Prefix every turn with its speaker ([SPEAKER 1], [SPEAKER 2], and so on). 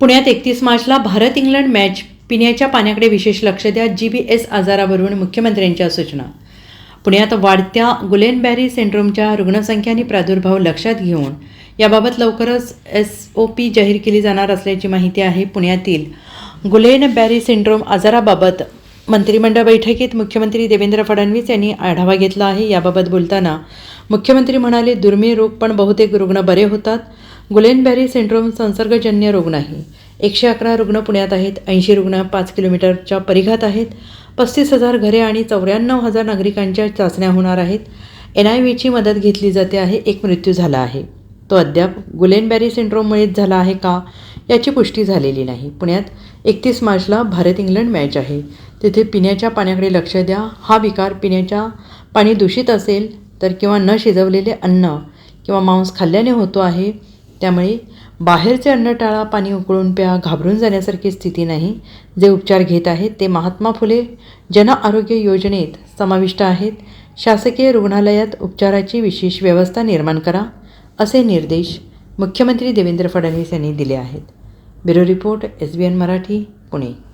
[SPEAKER 1] पुण्यात एकतीस मार्चला भारत इंग्लंड मॅच पिण्याच्या पाण्याकडे विशेष लक्ष द्या जी बी एस आजारावरून मुख्यमंत्र्यांच्या सूचना. पुण्यात वाढत्या गुलेनबॅरी सिंड्रोमच्या रुग्णसंख्या आणि प्रादुर्भाव लक्षात घेऊन याबाबत लवकरच एस ओ पी जाहीर केली जाणार असल्याची माहिती आहे पुण्यातील गुलेनबॅरी सिंड्रोम आजाराबाबत मंत्रिमंडळ बैठकीत मुख्यमंत्री देवेंद्र फडणवीस यांनी आढावा घेतला आहे. याबाबत बोलताना मुख्यमंत्री म्हणाले दुर्मिळ रोग पण बहुतेक रुग्ण बरे होतात. गुलेनबॅरी सिंड्रोम संसर्गजन्य रोग नाही. एकशे अकरा रुग्ण पुण्यात आहेत ऐंशी रुग्ण पाच किलोमीटरच्या परिघात आहेत. पस्तीस हजार घरे आणि चौऱ्याण्णव हजार नागरिकांच्या चाचण्या होणार आहेत. एन आय व्हीची मदत घेतली जाते आहे. एक मृत्यू झाला आहे. तो अद्याप गुलेनबॅरी सिंड्रोममुळेच झाला आहे का याची पुष्टी झालेली नाही. पुण्यात एकतीस मार्चला भारत इंग्लंड मॅच आहे. तिथे पिण्याच्या पाण्याकडे लक्ष द्या. हा विकार पिण्याच्या पाणी दूषित असेल तर किंवा न शिजवलेले अन्न किंवा मांस खाल्ल्याने होतो आहे. त्यामुळे बाहेरचे अन्न टाळा पाणी उकळून प्या घाबरून जाण्यासारखी स्थिती नाही. जे उपचार घेत आहेत ते महात्मा फुले जन आरोग्य योजनेत समाविष्ट आहेत. शासकीय रुग्णालयात उपचाराची विशेष व्यवस्था निर्माण करा. असे निर्देश मुख्यमंत्री देवेंद्र फडणवीस यांनी दिले आहेत. Bureau report S B N Marathi Pune.